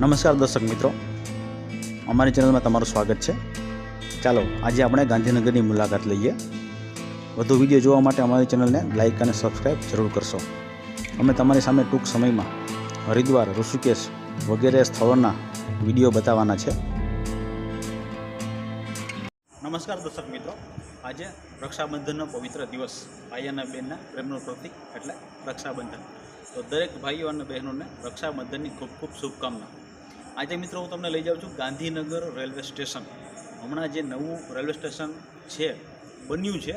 નમસ્કાર દર્શક મિત્રો. અમારી ચેનલમાં તમારું સ્વાગત છે. ચાલો, આજે આપણે ગાંધીનગરની મુલાકાત લઈએ. વધુ વીડિયો જોવા માટે અમારી ચેનલને લાઇક અને સબસ્ક્રાઈબ જરૂર કરશો. અમે તમારી સામે ટૂંક સમયમાં હરિદ્વાર, ઋષિકેશ વગેરે સ્થળોના વીડિયો બતાવવાના છે. નમસ્કાર દર્શક મિત્રો. આજે રક્ષાબંધનનો પવિત્ર દિવસ. ભાઈ બહેનના પ્રેમનું પ્રતીક એટલે રક્ષાબંધન. તો દરેક ભાઈઓ અને બહેનોને રક્ષાબંધનની ખૂબ ખૂબ શુભકામના. આજે મિત્રો હું તમને લઈ જાઉં છું ગાંધીનગર રેલવે સ્ટેશન. હમણાં જે નવું રેલવે સ્ટેશન છે, બન્યું છે,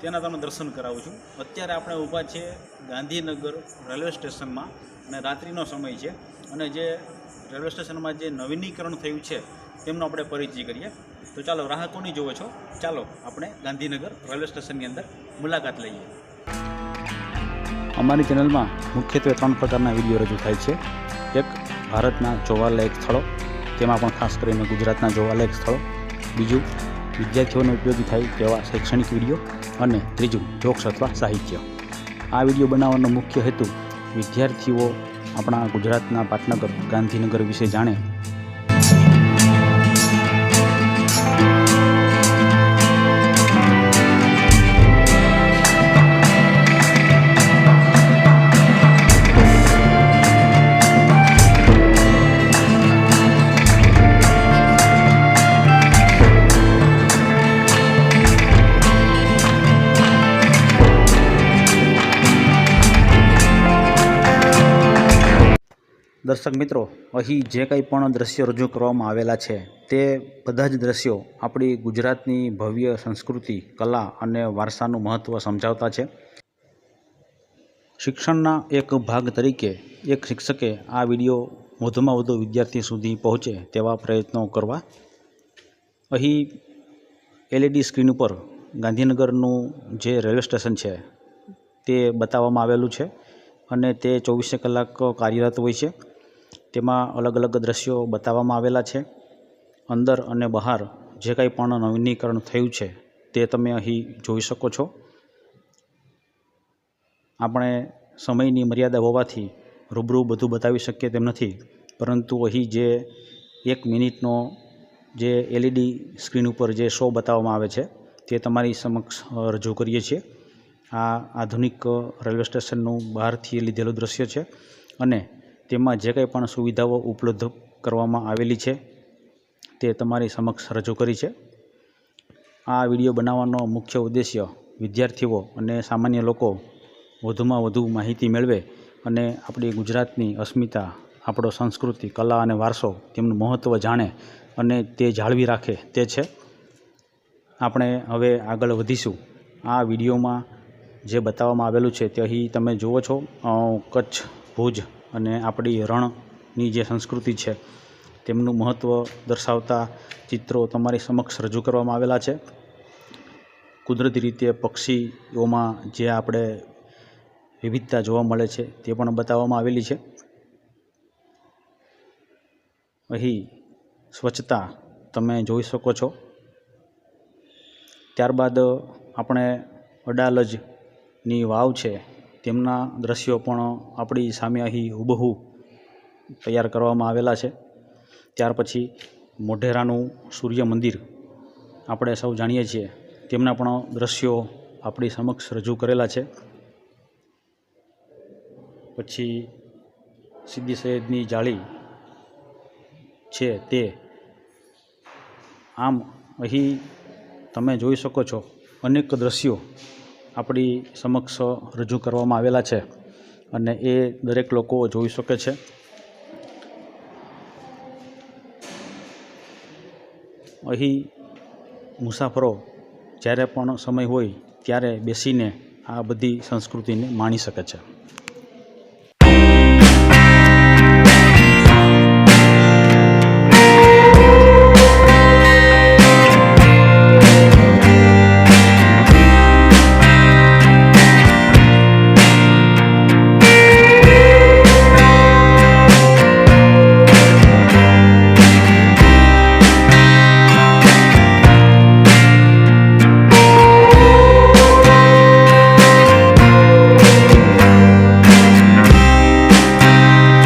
તેના તમને દર્શન કરાવું છું. અત્યારે આપણે ઊભા છે ગાંધીનગર રેલવે સ્ટેશનમાં અને રાત્રિનો સમય છે અને જે રેલવે સ્ટેશનમાં જે નવીનીકરણ થયું છે, તેમનો આપણે પરિચય કરીએ. તો ચાલો રાહ કોની જોવો છો. ચાલો, આપણે ગાંધીનગર રેલવે સ્ટેશનની અંદર મુલાકાત લઈએ. અમારી ચેનલમાં મુખ્યત્વે ત્રણ પ્રકારના વીડિયો રજૂ થાય છે. એક ભારતના જોવાલાયક સ્થળો, તેમાં પણ ખાસ કરીને ગુજરાતના જોવાલાયક સ્થળો. બીજું, વિદ્યાર્થીઓને ઉપયોગી થાય તેવા શૈક્ષણિક વીડિયો અને ત્રીજું, જોક્સ અથવા સાહિત્ય. આ વીડિયો બનાવવાનો મુખ્ય હેતુ વિદ્યાર્થીઓ આપણા ગુજરાતના પાટનગર, ગાંધીનગર વિશે જાણે દર્શક મિત્રો, અહીં જે કંઈ પણ દ્રશ્યો રજૂ કરવામાં આવેલા છે, તે બધા જ દ્રશ્યો આપણી ગુજરાતની ભવ્ય સંસ્કૃતિ, કલા અને વારસાનું મહત્ત્વ સમજાવતા છે. શિક્ષણના એક ભાગ તરીકે એક શિક્ષકે આ વીડિયો વધુમાં વધુ વિદ્યાર્થી સુધી પહોંચે તેવા પ્રયત્નો કરવા. અહીં એલઈડી સ્ક્રીન ઉપર ગાંધીનગરનું જે રેલવે સ્ટેશન છે, તે બતાવવામાં આવેલું છે અને તે ચોવીસે કલાક કાર્યરત હોય છે. તેમાં અલગ અલગ દ્રશ્યો બતાવવામાં આવેલા છે. અંદર અને બહાર જે કંઈ પણ નવીનીકરણ થયું છે તે તમે અહીં જોઈ શકો છો. આપણે સમયની મર્યાદા હોવાથી રૂબરૂ બધું બતાવી શકીએ તેમ નથી. પરંતુ અહીં જે એક મિનિટનો જે એલઈડી સ્ક્રીન ઉપર જે શો બતાવવામાં આવે છે તે તમારી સમક્ષ રજૂ કરીએ છીએ. આ આધુનિક રેલવે સ્ટેશનનું બહારથી લીધેલું દ્રશ્ય છે અને તેમાં જે કંઈ પણ સુવિધાઓ ઉપલબ્ધ કરવામાં આવેલી છે, તે તમારી સમક્ષ રજૂ કરી છે. આ વીડિયો બનાવવાનો મુખ્ય ઉદ્દેશ્ય વિદ્યાર્થીઓ અને સામાન્ય લોકો વધુમાં વધુ માહિતી મેળવે અને આપણી ગુજરાતની અસ્મિતા, આપણો સંસ્કૃતિ, કલા અને વારસો તેમનું મહત્ત્વ જાણે અને તે જાળવી રાખે તે છે. આપણે હવે આગળ વધીશું. આ વિડીયોમાં જે બતાવવામાં આવેલું છે તે અહીં તમે જુઓ છો. કચ્છ ભુજ અને આપણી રણની જે સંસ્કૃતિ છે, તેમનું મહત્ત્વ દર્શાવતા ચિત્રો તમારી સમક્ષ રજૂ કરવામાં આવેલા છે. કુદરતી રીતે પક્ષીઓમાં જે આપણે વિવિધતા જોવા મળે છે, તે પણ બતાવવામાં આવેલી છે. અહીં સ્વચ્છતા તમે જોઈ શકો છો. ત્યારબાદ આપણે અડાલજની વાવ છે તેમના દ્રશ્યો પણ આપણી સામે અહીં હુબહુ તૈયાર કરવામાં આવેલા છે. ત્યાર પછી મોઢેરાનું સૂર્ય મંદિર આપણે સૌ જાણીએ છીએ. તેમના પણ દ્રશ્યો આપણી સમક્ષ રજૂ કરેલા છે. પછી સિદ્ધિ સૈયદની જાળી છે તે. આમ અહીં તમે જોઈ શકો છો અનેક દ્રશ્યો આપણી સમક્ષ રજૂ કરવામાં આવેલા છે અને એ દરેક લોકો જોઈ શકે છે. અહીં મુસાફરો જ્યારે પણ સમય હોય ત્યારે બેસીને આ બધી સંસ્કૃતિને માણી શકે છે.